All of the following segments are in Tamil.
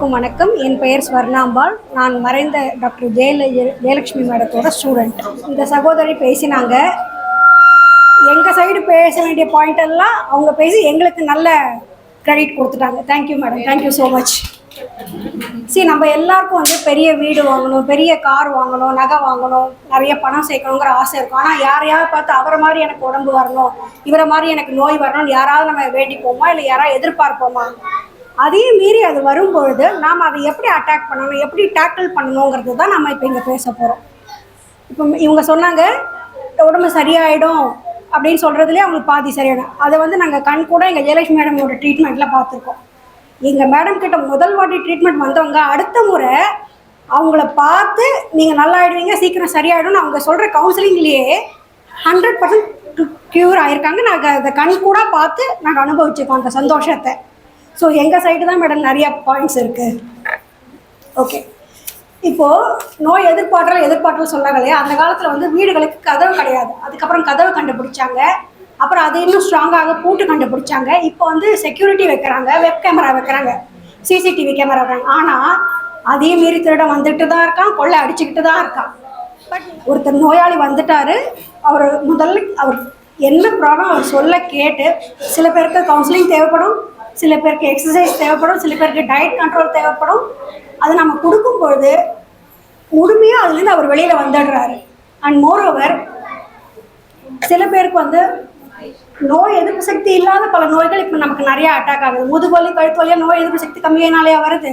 அனைவருக்கும் வணக்கம். என் பெயர் ஸ்வர்ணாம்பாள். நான் மறைந்த டாக்டர் ஜெயல ஜெயலட்சுமி மேடத்தோட ஸ்டூடெண்ட். இந்த சகோதரி பேசினாங்க. எங்கள் சைடு பேச வேண்டிய பாயிண்ட் எல்லாம் அவங்க பேசி எங்களுக்கு நல்ல கிரெடிட் கொடுத்துட்டாங்க. Thank you madam thank you so much சரி நம்ம எல்லாருக்கும் வந்து பெரிய வீடு வாங்கணும் பெரிய கார் வாங்கணும் நகை வாங்கணும் நிறைய பணம் சேர்க்கணுங்கிற ஆசை இருக்கும். ஆனால் யாரையாவது பார்த்து அவரை மாதிரி எனக்கு உடம்பு வரணும் இவரை மாதிரி எனக்கு நோய் வரணும்னு யாராவது நம்ம வேண்டிப்போமா? இல்லை யாராவது எதிர்பார்ப்போமா? அதையும் மீறி அது வரும்பொழுது நாம் அதை எப்படி அட்டாக் பண்ணணும் எப்படி டேக்கிள் பண்ணணுங்கிறது தான் நம்ம இப்போ இங்கே பேச போகிறோம் இப்போ இவங்க சொன்னாங்க உடம்பு சரியாயிடும் அப்படின்னு சொல்கிறதுலே அவங்களுக்கு பாதி சரியாயிடும் அதை வந்து நாங்கள் கண் கூட எங்கள் ஜெயலட்சுமி மேடமோட ட்ரீட்மெண்ட்டில் பார்த்துருக்கோம். எங்கள் மேடம் கிட்ட முதல் வாட்டி ட்ரீட்மெண்ட் வந்தவங்க அடுத்த முறை அவங்கள பார்த்து நீங்கள் நல்லா ஆகிடுவீங்க சீக்கிரம் சரியாயிடும்னு அவங்க சொல்கிற கவுன்சிலிங்லேயே ஹண்ட்ரட் பர்சன்ட் க்யூர் ஆகியிருக்காங்க நாங்கள் அதை கண் கூட பார்த்து நாங்கள் அனுபவிச்சிருக்கோம் அந்த சந்தோஷத்தை. ஸோ எங்கள் சைடு தான் மேடம் நிறைய பாயிண்ட்ஸ் இருக்குது ஓகே இப்போ நோய் எதிர்ப்பாற்றல் எதிர்ப்பாற்றல் சொன்னாங்க இல்லையா? அந்த காலத்தில் வந்து வீடுகளுக்கு கதவு கிடையாது. அதுக்கப்புறம் கதவு கண்டுபிடிச்சாங்க. அப்புறம் அது இன்னும் ஸ்ட்ராங்காக பூட்டு கண்டுபிடிச்சாங்க. இப்போ வந்து செக்யூரிட்டி வைக்கிறாங்க வெப் கேமரா வைக்கிறாங்க சிசிடிவி கேமரா வைக்கிறாங்க. ஆனால் அதையும் மீறி திருடம் வந்துட்டு தான் இருக்கான் கொள்ளை அடிச்சுக்கிட்டு தான் இருக்கான். பட் ஒருத்தர் நோயாளி வந்துட்டாரு அவர் முதல்ல அவர் என்ன ப்ராப்ளம் அவர் சொல்ல கேட்டு சில பேருக்கு கவுன்சிலிங் தேவைப்படும். சில பேருக்கு எக்ஸசைஸ் தேவைப்படும் சில பேருக்கு டயட் கண்ட்ரோல் தேவைப்படும். அது நம்ம கொடுக்கும்பொழுது முழுமையாக அதுலேருந்து அவர் வெளியில் வந்துடுறாரு. அண்ட் மோரோவர் சில பேருக்கு வந்து நோய் எதிர்ப்பு சக்தி இல்லாத பல நோய்கள் இப்போ நமக்கு நிறைய அட்டாக் ஆகுது. முதுவலி கழுத்தொலியாக நோய் எதிர்ப்பு சக்தி கம்மியானாலே வருது.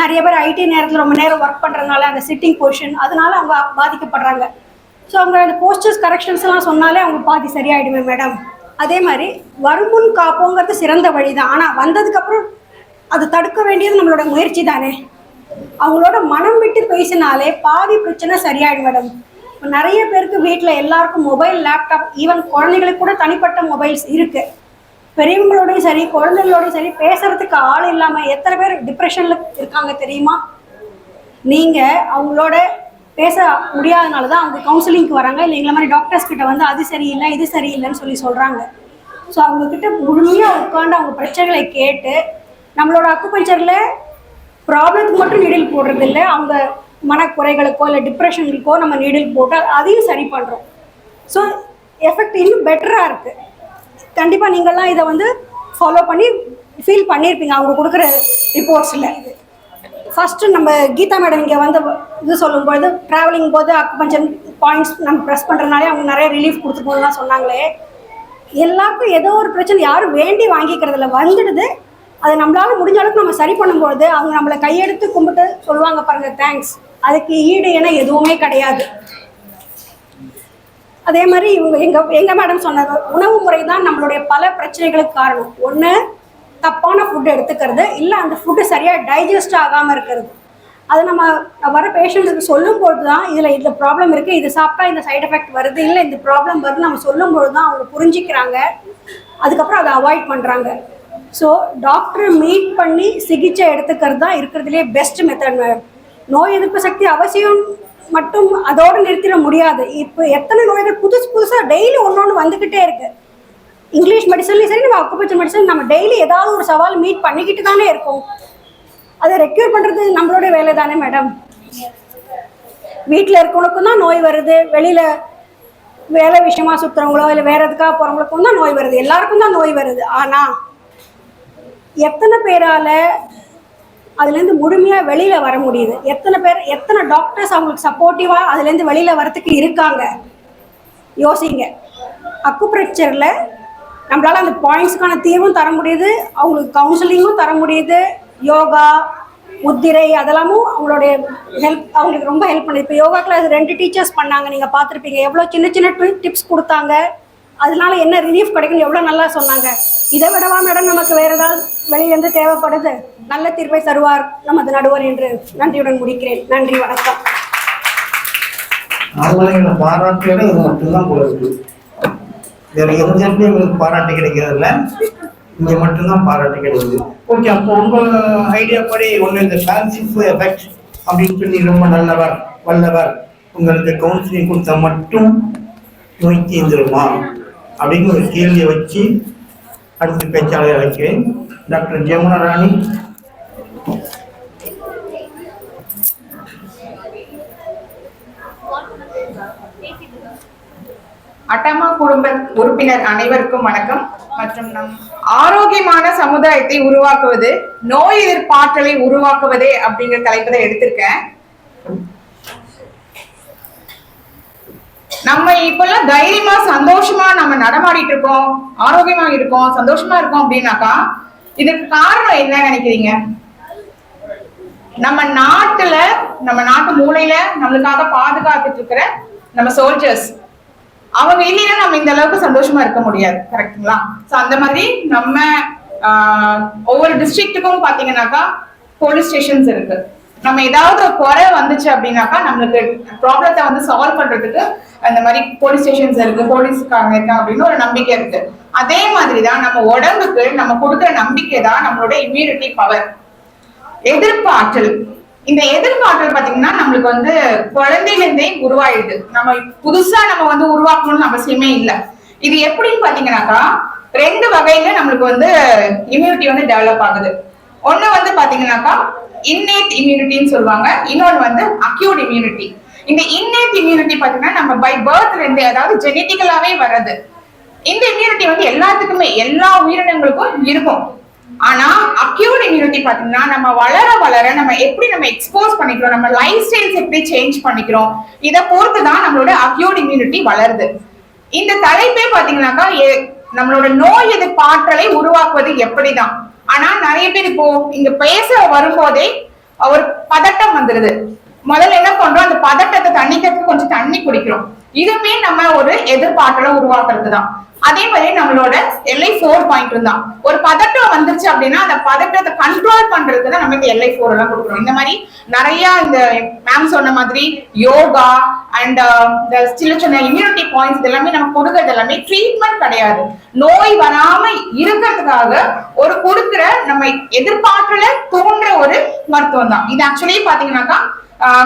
நிறைய பேர் ஐடி நேரத்தில் ரொம்ப நேரம் ஒர்க் பண்ணுறதுனால அந்த சிட்டிங் பொசிஷன் அதனால அவங்க பாதிக்கப்படுறாங்க. ஸோ அவங்க அந்த போஸ்டர்ஸ் கரெக்ஷன்ஸ்லாம் சொன்னாலே அவங்க பாதி சரியாயிடுமே மேடம் அதே மாதிரி வருமுன் காப்போங்கிறது சிறந்த வழி தான் ஆனால் வந்ததுக்கப்புறம் அது தடுக்க வேண்டியது நம்மளோட முயற்சி தானே? அவங்களோட மனம் விட்டு பேசினாலே பாதி பிரச்சனை சரியாயிடும் மேடம். இப்போ நிறைய பேருக்கு வீட்டில் எல்லாருக்கும் மொபைல் லேப்டாப் ஈவன் குழந்தைங்களுக்கு கூட தனிப்பட்ட மொபைல்ஸ் இருக்குது பெரியவங்களோடயும் சரி குழந்தைங்களோடயும் சரி பேசுறதுக்கு ஆள் இல்லாமல் எத்தனை பேர் டிப்ரெஷனில் இருக்காங்க தெரியுமா? நீங்கள் அவங்களோட பேச முடியாதனால தான் அவங்க கவுன்சிலிங்க்கு வராங்க. இல்லை எங்களை மாதிரி டாக்டர்ஸ் கிட்ட வந்து அது சரியில்லை இது சரியில்லைன்னு சொல்லி சொல்கிறாங்க ஸோ அவங்கக்கிட்ட முழுமையாக உட்காந்து அவங்க பிரச்சனைகளை கேட்டு நம்மளோட அக்குபஞ்சரில் ப்ராப்ளத்துக்கு மட்டும் நீடில் போடுறது இல்லை அவங்க மனக்குறைகளுக்கோ இல்லை டிப்ரெஷனுக்கோ நம்ம நீடில் போட்டு அதையும் சரி பண்ணுறோம் ஸோ எஃபெக்ட் இன்னும் பெட்டராக இருக்குது கண்டிப்பாக நீங்கள்லாம் இதை வந்து ஃபாலோ பண்ணி ஃபீல் பண்ணியிருப்பீங்க. அவங்க கொடுக்குற ரிப்போர்ட்ஸில் இது ஃபஸ்ட்டு நம்ம கீதா மேடம் இங்கே வந்து இது சொல்லும்பொழுது ட்ராவலிங் போது அக்குபஞ்சர் பாயிண்ட்ஸ் நம்ம ப்ரெஸ் பண்ணுறதுனாலே அவங்க நிறைய ரிலீஃப் கொடுத்துருக்கோம்லாம் சொன்னாங்களே. எல்லாருக்கும் ஏதோ ஒரு பிரச்சனை யாரும் வேண்டி வாங்கிக்கிறதுல வந்துடுது. அது நம்மளால முடிஞ்ச அளவுக்கு நம்ம சரி பண்ணும்போது அவங்க நம்மளை கையெடுத்து கும்பிட்டு சொல்லுவாங்க பாருங்க தேங்க்ஸ் அதுக்கு ஈடு என எதுவுமே கிடையாது. அதே மாதிரி இவங்க எங்க எங்க மேடம் சொன்னது உணவு முறை தான் நம்மளுடைய பல பிரச்சனைகளுக்கு காரணம். ஒன்று தப்பான ஃபுட் எடுத்துக்கிறது. இல்லை அந்த ஃபுட்டு சரியாக டைஜஸ்ட் ஆகாமல் இருக்கிறது. அது நம்ம வர பேஷண்ட்ஸுக்கு பொழுது தான் இதில் இந்த ப்ராப்ளம் இருக்குது இது சாப்பிட்டா இந்த சைட் எஃபெக்ட் வருது இல்லை இந்த ப்ராப்ளம் வருது நம்ம சொல்லும்போது தான் அவங்க புரிஞ்சிக்கிறாங்க. அதுக்கப்புறம் அதை அவாய்ட் பண்ணுறாங்க ஸோ டாக்டரை மீட் பண்ணி சிகிச்சை எடுத்துக்கிறது தான் இருக்கிறதுலே பெஸ்ட் மெத்தட் மேடம் நோய் எதிர்ப்பு சக்தி அவசியம் மட்டும் அதோடு நிறுத்திட முடியாது. இப்போ எத்தனை நோய்கள் புதுசு புதுசாக டெய்லி ஒன்று ஒன்று வந்துக்கிட்டே இருக்குது இங்கிலீஷ் மெடிசன்லையும் சரி நம்ம அக்குபஞ்சர் மெடிசன் நம்ம டெய்லி ஏதாவது ஒரு சவால் மீட் பண்ணிக்கிட்டு தானே இருக்கோம். அதை ரெக்யூர் பண்ணுறது நம்மளோட வேலை தானே மேடம் வீட்டில் இருக்கவங்களுக்கும் தான் நோய் வருது. வெளியில் வேலை விஷயமா சுற்றுறவங்களோ இல்லை வேற எதுக்காக போகிறவங்களுக்கும் தான் நோய் வருது. எல்லாருக்கும் தான் நோய் வருது. ஆனால் எத்தனை பேரால் அதுலேருந்து முழுமையாக வெளியில் வர முடியுது? எத்தனை பேர் எத்தனை டாக்டர்ஸ் அவங்களுக்கு சப்போர்ட்டிவாக அதுலேருந்து வெளியில் வரத்துக்கு இருக்காங்க? யோசிங்க. அக்குப்ரெக்சரில் நம்மளால் அந்த பாயிண்ட்ஸ்க்கான தீர்வும் தர முடியுது அவங்களுக்கு கவுன்சிலிங்கும் தர முடியுது யோகா முத்திரை அதெல்லாமும் அவங்களுடைய ஹெல்ப் அவங்களுக்கு ரொம்ப ஹெல்ப் பண்ணுது. இப்போ யோகா கிளாஸ் ரெண்டு டீச்சர்ஸ் பண்ணாங்க நீங்கள் பார்த்துருப்பீங்க. எவ்வளோ சின்ன சின்ன டிப்ஸ் கொடுத்தாங்க. அதனால என்ன ரிலீஃப் கிடைக்கும்னு எவ்வளோ நல்லா சொன்னாங்க. இதை விடவா மேடம் நமக்கு வேற ஏதாவது வெளியிலேருந்து தேவைப்படுது? நல்ல தீர்ப்பை தருவார் நமது நடுவர் என்று நன்றியுடன் முடிக்கிறேன். நன்றி வணக்கம் அவங்களை பாராட்டுறது இது மட்டும்தான் போல இருக்கு வேற எந்த இடத்துலயும் உங்களுக்கு பாராட்டு கிடைக்கிறதில்ல. இங்க மட்டும்தான் பாராட்டு கிடைக்குது. ஓகே அப்போ உங்க ஐடியா படி ஒண்ணு இந்த ஃபேன்சிஃப் எஃபெக்ட் அப்படின்னு சொல்லி ரொம்ப நல்லவர் வல்லவர் உங்களுக்கு கவுன்சிலிங் கொடுத்தா மட்டும் நோய் தீர்ந்துருமா? அப்படின்னு ஒரு கேள்வியை வச்சு அடுத்த பேச்சாளர் அழைக்கிறேன். டாக்டர் ஜெமுனா ராணி அட்டமா குடும்ப உறுப்பினர் அனைவருக்கும் வணக்கம். மற்றும் நம் ஆரோக்கியமான சமுதாயத்தை உருவாக்குவது நோய் எதிர்ப்பாற்றலை உருவாக்குவதே அப்படிங்கிற தலைப்பு தான் எடுத்திருக்கேன். நம்ம இப்பெல்லாம் தைரியமா சந்தோஷமா நம்ம நடமாடிட்டு இருக்கோம் ஆரோக்கியமா இருக்கோம் சந்தோஷமா இருக்கோம் அப்படின்னாக்கா இதுக்கு காரணம் என்ன நினைக்கிறீங்க? நம்ம நாட்டுல நம்ம நாட்டு மூலையில நம்மளுக்காக பாதுகாத்துட்டு இருக்கிற நம்ம சோல்ஜர்ஸ் அவங்க இல்லைன்னா நம்ம இந்த அளவுக்கு சந்தோஷமா இருக்க முடியாது கரெக்ட்டுங்களா ஸோ அந்த மாதிரி நம்ம ஒவ்வொரு டிஸ்ட்ரிக்ட்டுக்கும் பாத்தீங்கன்னாக்கா போலீஸ் ஸ்டேஷன்ஸ் இருக்கு. நம்ம ஏதாவது ஒரு குறை வந்துச்சு அப்படின்னாக்கா நம்மளுக்கு ப்ராப்ளத்தை வந்து சால்வ் பண்றதுக்கு அந்த மாதிரி போலீஸ் ஸ்டேஷன்ஸ் இருக்கு போலீஸ்காரங்க இருக்காங்க அப்படின்னு ஒரு நம்பிக்கை இருக்கு. அதே மாதிரி தான் நம்ம உடம்புக்கு நம்ம கொடுக்குற நம்பிக்கை தான் நம்மளோட இம்யூனிட்டி பவர் எதிர்ப்பு ஆற்றல் இந்த எதிர்ப்பு பாத்தீங்கன்னா நம்மளுக்கு வந்து குழந்தையில இருந்தே உருவாயிடுது. நம்ம புதுசா நம்ம வந்து உருவாக்கணும்னு அவசியமே இல்லை. இது எப்படின்னு பாத்தீங்கன்னாக்கா ரெண்டு வகையில நம்மளுக்கு வந்து இம்யூனிட்டி வந்து டெவலப் ஆகுது. ஒண்ணு வந்து பாத்தீங்கன்னாக்கா இன்னேட் இம்யூனிட்டின்னு சொல்லுவாங்க. இன்னொன்னு வந்து அக்யூட் இம்யூனிட்டி இந்த இன்னேட் இம்யூனிட்டி பாத்தீங்கன்னா நம்ம பை பர்த்ல இருந்து அதாவது ஜெனட்டிக்கலாவே வர்றது. இந்த இம்யூனிட்டி வந்து எல்லாத்துக்குமே எல்லா உயிரினங்களுக்கும் இருக்கும். ஆனா அக்யூட் இம்யூனிட்டி பாத்தீங்கன்னா நம்ம வளர வளர நம்ம எப்படி நம்ம எக்ஸ்போஸ் பண்ணிக்கிறோம் நம்ம லைஃப் ஸ்டைல்ஸ் எப்படி சேஞ்ச் பண்ணிக்கிறோம் இதை பொறுத்து தான் நம்மளோட அக்யூட் இம்யூனிட்டி வளருது. இந்த தலைப்பே பாத்தீங்கன்னாக்கா நம்மளோட நோய் எதிர்ப்பாற்றலை உருவாக்குவது எப்படிதான்? ஆனா நிறைய பேர் இப்போ இங்க பேச வரும்போதே ஒரு பதட்டம் வந்துருது. முதல்ல என்ன பண்றோம் அந்த பதட்டத்தை தண்ணிக்கிறதுக்கு கொஞ்சம் தண்ணி குடிக்கிறோம். இதுவுமே நம்ம ஒரு எதிர்பார்ட்டலை உருவாக்குறது தான் அதே மாதிரி நம்மளோட எல்ஐ ஃபோர் பாயிண்ட் தான் ஒரு பதட்டம் வந்துருச்சு அப்படின்னா அந்த பதட்டத்தை கண்ட்ரோல் பண்றதுக்கு தான் நம்ம இந்த எல்ஐ ஃபோர் எல்லாம் கொடுக்குறோம் இந்த மாதிரி நிறைய இந்த மேம் சொன்ன மாதிரி யோகா அண்ட் uh, இந்த சின்ன சின்ன இம்யூனிட்டி பாயிண்ட்ஸ் எல்லாமே நம்ம கொடுக்கறது எல்லாமே ட்ரீட்மெண்ட் கிடையாது. நோய் வராம இருக்கிறதுக்காக ஒரு கொடுக்குற நம்ம எதிர்பார்க்கல தோன்ற ஒரு மருத்துவம் தான் இது ஆக்சுவலி பாத்தீங்கன்னாக்கா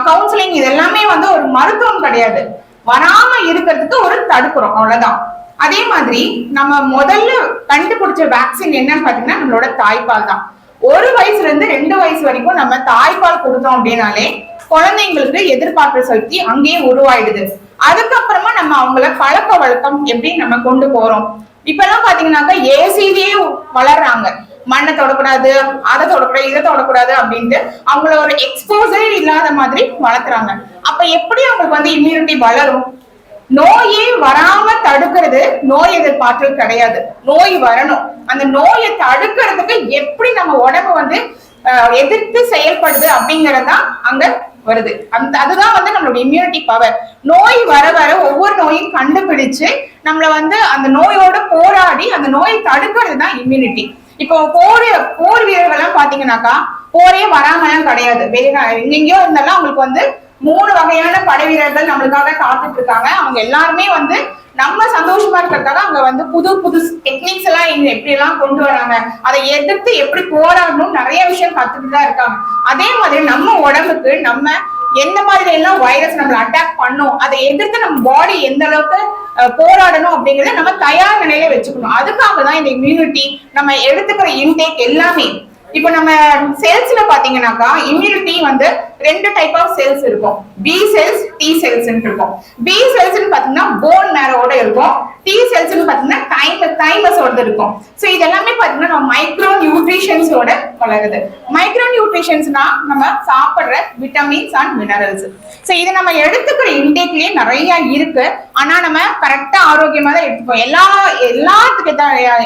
கவுன்சிலிங் இது எல்லாமே வந்து ஒரு மருத்துவம் கிடையாது. வராம இருக்கிறதுக்கு ஒரு தடுக்கிறோம் அவ்வளவுதான். அதே மாதிரி நம்ம முதல்ல கண்டுபிடிச்ச வேக்சின் என்னன்னு பாத்தீங்கன்னா நம்மளோட தாய்ப்பால் தான். ஒரு வயசுல இருந்து ரெண்டு வயசு வரைக்கும் நம்ம தாய்ப்பால் கொடுத்தோம் அப்படின்னாலே குழந்தைங்களுக்கு எதிர்பார்ப்பு சக்தி அங்கேயே உருவாயிடுது. அதுக்கப்புறமா நம்ம அவங்கள பழக்க வழக்கம் எப்படி நம்ம கொண்டு போறோம்? இப்ப எல்லாம் பாத்தீங்கன்னாக்கா ஏசிலேயே வளர்றாங்க. மண்ணை தொடக்கூடாது அதை தொடக்கூடாது இதை தொடக்கூடாது அப்படின்ட்டு அவங்கள ஒரு எக்ஸ்போசரே இல்லாத மாதிரி வளர்த்துறாங்க அப்ப எப்படி அவங்களுக்கு வந்து இம்யூனிட்டி வளரும்? நோயே வராம தடுக்கிறது நோய் எதிர்ப்பாற்றல் கிடையாது. நோய் வரணும். அந்த நோயை தடுக்கிறதுக்கு எப்படி நம்ம உடம்பு வந்து எதிர்த்து செயல்படுது அப்படிங்கறதுதான் அங்க வருது. அந்த அதுதான் வந்து நம்மளோட இம்யூனிட்டி பவர் நோய் வர வர ஒவ்வொரு நோயும் கண்டுபிடிச்சு நம்மள வந்து அந்த நோயோட போராடி அந்த நோயை தடுக்கிறது தான் இம்யூனிட்டி இப்போ போர் போர் வீரர்கள்லாம் பாத்தீங்கன்னாக்கா போரே வராமலாம் கிடையாது. வேற எங்கெங்கயோ இருந்தாலும் அவங்களுக்கு வந்து மூணு வகையான படை வீரர்கள் நம்மளுக்காக காத்துட்டு இருக்காங்க அவங்க எல்லாருமே வந்து நம்ம சந்தோஷமா இருக்கிறதுக்காக அங்க வந்து புது புது டெக்னிக்ஸ் எல்லாம் இங்க எப்படி எல்லாம் கொண்டு வராங்க அதை எதிர்த்து எப்படி போராடணும் நிறைய விஷயம் கத்துட்டு தான் இருக்காங்க. அதே மாதிரி நம்ம உடம்புக்கு நம்ம எந்த மாதிரி எல்லாம் வைரஸ் நம்மளை அட்டாக் பண்ணும் அதை எதிர்த்து நம்ம பாடி எந்த அளவுக்கு போராடணும் அப்படிங்கறத நம்ம தயார் நிலையில வச்சுக்கணும். அதுக்காக தான் இந்த இம்யூனிட்டி நம்ம எடுத்துக்கிற இன்டேக் எல்லாமே. இப்போ நம்ம சேல்ஸ்ல பாத்தீங்கன்னாக்கா இம்யூனிட்டி வந்து ரெண்டு டைப் ஆஃப் செல்ஸ் இருக்கும் பி செல்ஸ் டி செல்ஸ் இருக்கும் பி செல்ஸ் பாத்தீங்கன்னா போன் மேரோட இருக்கும் டி செல்ஸ் பாத்தீங்கன்னா டைம் தைமஸோட இருக்கும் ஸோ இதெல்லாமே பாத்தீங்கன்னா நம்ம மைக்ரோ நியூட்ரிஷன்ஸோட வளருது மைக்ரோ நியூட்ரிஷன்ஸ்னா நம்ம சாப்பிடுற விட்டமின்ஸ் அண்ட் மினரல்ஸ் ஸோ இது நம்ம எடுத்துக்கிற இன்டேக்லயே நிறைய இருக்கு ஆனா நம்ம கரெக்டா ஆரோக்கியமா தான் எடுத்துப்போம் எல்லா எல்லாத்துக்கு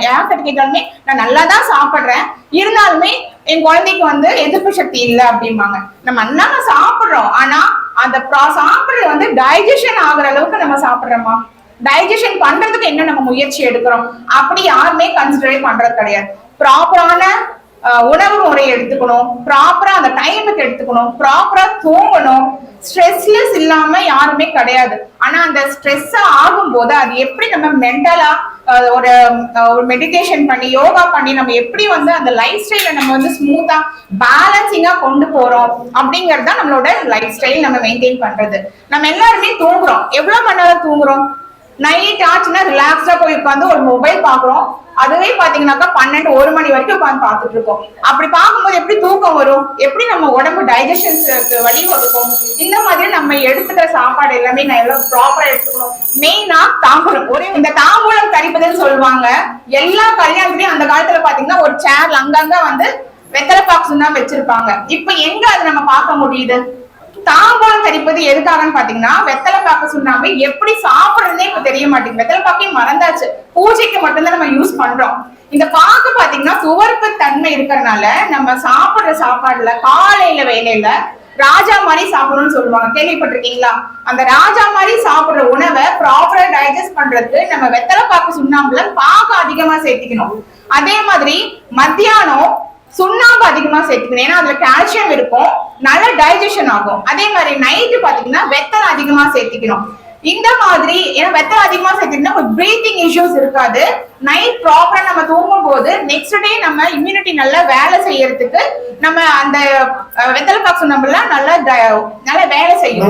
யார்கிட்ட கேட்டாலுமே நான் நல்லா தான் சாப்பிடுறேன் இருந்தாலுமே என் குழந்தைக்கு வந்து எதிர்ப்பு சக்தி இல்லை அப்படிம்பாங்க. நம்ம நல்லா சாப்பிடுறோம். ஆனா அந்த ப்ரா- சாப்பிடுறது வந்து டைஜஷன் ஆகுற அளவுக்கு நம்ம சாப்பிடுறோமா டைஜஷன் பண்றதுக்கு என்ன நம்ம முயற்சி எடுக்கிறோம்? அப்படி யாருமே கன்சிடரே பண்றது கிடையாது. ப்ராப்பரான உணவு முறை எடுத்துக்கணும். ப்ராப்பரா அந்த டைமுக்கு எடுத்துக்கணும். ப்ராப்பரா தூங்கணும். ஸ்ட்ரெஸ்லெஸ் இல்லாம யாருமே கிடையாது. ஆனா அந்த ஸ்ட்ரெஸ் ஆகும்போது அது எப்படி நம்ம மென்டலா ஒரு ஒரு மெடிடேஷன் பண்ணி யோகா பண்ணி நம்ம எப்படி வந்து அந்த லைஃப் ஸ்டைல நம்ம வந்து ஸ்மூத்தா பேலன்சிங்கா கொண்டு போறோம் அப்படிங்கறத தான் நம்மளோட லைஃப் ஸ்டைல் நம்ம மெயின்டைன் பண்றது. நம்ம எல்லாருமே தூங்குறோம். எவ்வளவு மணி நேரம் தூங்குறோம்? நைட் ஆச்சுன்னா ரிலாக்ஸா போய் உட்காந்து ஒரு மொபைல் பாக்குறோம் அதுவே பாத்தீங்கன்னாக்கா பன்னெண்டு ஒரு மணி வரைக்கும் உட்காந்து பார்த்துட்டு இருக்கோம். அப்படி பார்க்கும்போது எப்படி தூக்கம் வரும்? எப்படி நம்ம உடம்பு டைஜஷன்ஸ்க்கு வழி வகுக்கும் இந்த மாதிரி நம்ம எடுத்துக்கிற சாப்பாடு எல்லாமே நான் எவ்வளவு ப்ராப்பரா எடுத்துக்கணும். மெயினா தாம்பூலம். ஒரே இந்த தாம்பூலம் தரிப்பதுன்னு சொல்லுவாங்க. எல்லா கல்யாணத்துலயும் அந்த காலத்துல பாத்தீங்கன்னா ஒரு சேர்ல அங்கங்க வந்து வெத்தலை பாக்ஸ் தான் வச்சிருப்பாங்க. இப்ப எங்க அது நம்ம பார்க்க முடியுது? தாம்பாளம் தரிப்பது எதுக்காகன்னு பாத்தீங்கன்னா வெத்தலை பாக்க சுண்ணாம்பு எப்படி சாப்பிடுறதுனே இப்ப தெரிய மாட்டேங்குது. வெத்தலை பாக்கையும் மறந்தாச்சு. பூஜைக்கு மட்டும்தான் நம்ம யூஸ் பண்றோம். இந்த பாக்கு பாத்தீங்கன்னா துவர்ப்பு தன்மை இருக்கிறதுனால நம்ம சாப்பிடுற சாப்பாடுல காலையில வேலையில ராஜா மாதிரி சாப்பிடணும்னு சொல்லுவாங்க. கேள்விப்பட்டிருக்கீங்களா? அந்த ராஜா மாதிரி சாப்பிடுற உணவை ப்ராப்பரா டைஜஸ்ட் பண்றதுக்கு நம்ம வெத்தலை பாக்கு சுண்ணாம்புல பாக்கு அதிகமா சேர்த்திக்கணும். அதே மாதிரி மத்தியானம் சுண்ணாம்பு அதிகமா சேர்த்துக்கணும். ஏன்னா அதுல கால்சியம் இருக்கும். நல்ல டைஜஷன் ஆகும். அதே மாதிரி நைட்டு பாத்தீங்கன்னா வெத்தலை அதிகமா சேர்த்துக்கணும். இந்த மாதிரி ஏன்னா வெத்தலை அதிகமா சேர்த்துக்கிட்டா ஒரு பிரீத்திங் இஷ்யூஸ் இருக்காது. நைட் ப்ராப்பரா நம்ம தூங்கும் போது நெக்ஸ்ட் டே நம்ம இம்யூனிட்டி நல்லா வேலை செய்யறதுக்கு நம்ம அந்த வெத்தலை பாக்கு சுண்ணாம்புலாம் நல்லா நல்லா வேலை செய்யும்.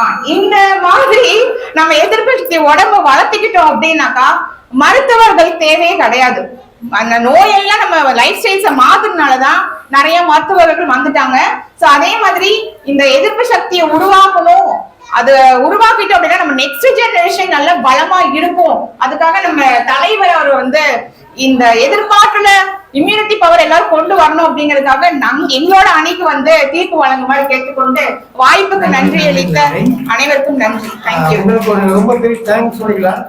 ஆ, இந்த மாதிரி நம்ம எதிர்ப்பு உடம்ப வளர்த்திக்கிட்டோம் அப்படின்னாக்கா மருத்துவர்கள் தேவையே கிடையாது. அந்த நோயெல்லாம் நம்ம லைஃப் ஸ்டைல்ஸை மாத்துறதுனாலதான் நிறைய மருத்துவர்கள் வந்துட்டாங்க. சோ அதே மாதிரி இந்த எதிர்ப்பு சக்தியை உருவாக்கணும். அது உருவாக்கிட்டோம் அப்படின்னா நம்ம நெக்ஸ்ட் ஜெனரேஷன் நல்ல பலமா இருக்கும். அதுக்காக நம்ம தலைவர் அவர் வந்து இந்த எதிர்பார்ப்புல இம்யூனிட்டி பவர் எல்லாரும் கொண்டு வரணும் அப்படிங்கறதுக்காக நம் எங்களோட அணிக்கு வந்து தீர்ப்பு வழங்குமாறு கேட்டுக்கொண்டு வாய்ப்புக்கு நன்றி அளித்த அனைவருக்கும் நன்றி. தேங்க்யூ உங்களுக்கு ஒரு ரொம்ப பெரிய தேங்க்ஸ் சொல்லிக்கலாம்.